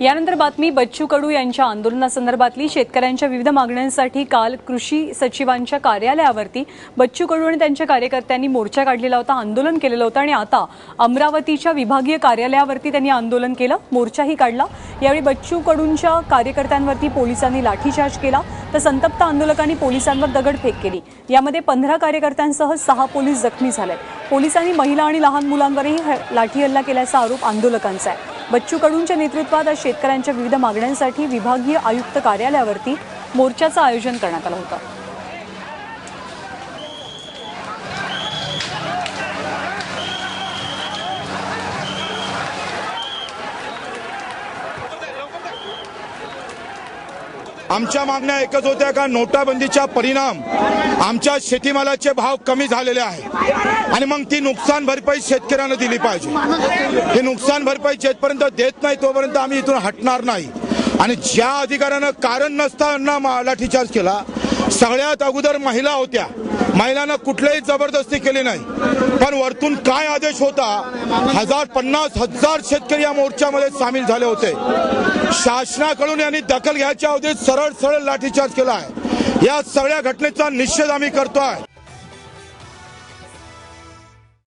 यानंतर बातमी बच्चू कडू यांच्या आंदोलनासंदर्भातली. शेतकऱ्यांच्या विविध मागण्यांसाठी काल कृषी सचिवांच्या कार्यालयावरती बच्चू कडू आणि त्यांच्या कार्यकर्त्यांनी मोर्चा काढलेला होता आंदोलन केलेलं होतं आणि आता अमरावतीच्या विभागीय कार्यालयावरती त्यांनी आंदोलन केलं मोर्चाही काढला. यावेळी बच्चू कडूंच्या कार्यकर्त्यांवरती पोलिसांनी लाठीचार्ज केला तर संतप्त आंदोलकांनी पोलिसांवर दगडफेक केली. यामध्ये पंधरा कार्यकर्त्यांसह सहा पोलीस जखमी झाले. पोलिसांनी महिला आणि लहान मुलांवरही ह- लाठी हल्ला केल्याचा आरोप आंदोलकांचा आहे. बच्चू कडूंच्या नेतृत्वात आज शेतकऱ्यांच्या विविध मागण्यांसाठी विभागीय आयुक्त कार्यालयावरती मोर्चाचं आयोजन करण्यात आलं होतं. आमच्या मागण्या एकच होत्या का नोटाबंदीचा परिणाम आमच्या शेतीमालाचे भाव कमी झालेले आहे आणि मग ती नुकसान भरपाई शेतकऱ्यांना दिली पाहिजे. ही नुकसान भरपाई जेथपर्यंत देत नाही तोपर्यंत आम्ही इथून हटणार नाही. आणि ज्या अधिकाऱ्यानं कारण नसताना लाठीचार्ज केला सगळ्यात अगोदर महिला होत्या. महिलांना कुठल्याही जबरदस्ती केली नाही. पण वरतून काय आदेश होता हजार पन्नास हजार शेतकरी या मोर्चामध्ये सामील झाले होते. शासनाकडून यांनी दखल घ्यायच्या अवधीत सरळ सरळ लाठीचार्ज केला आहे. या सगळ्या घटनेचा निषेध आम्ही करतो आहे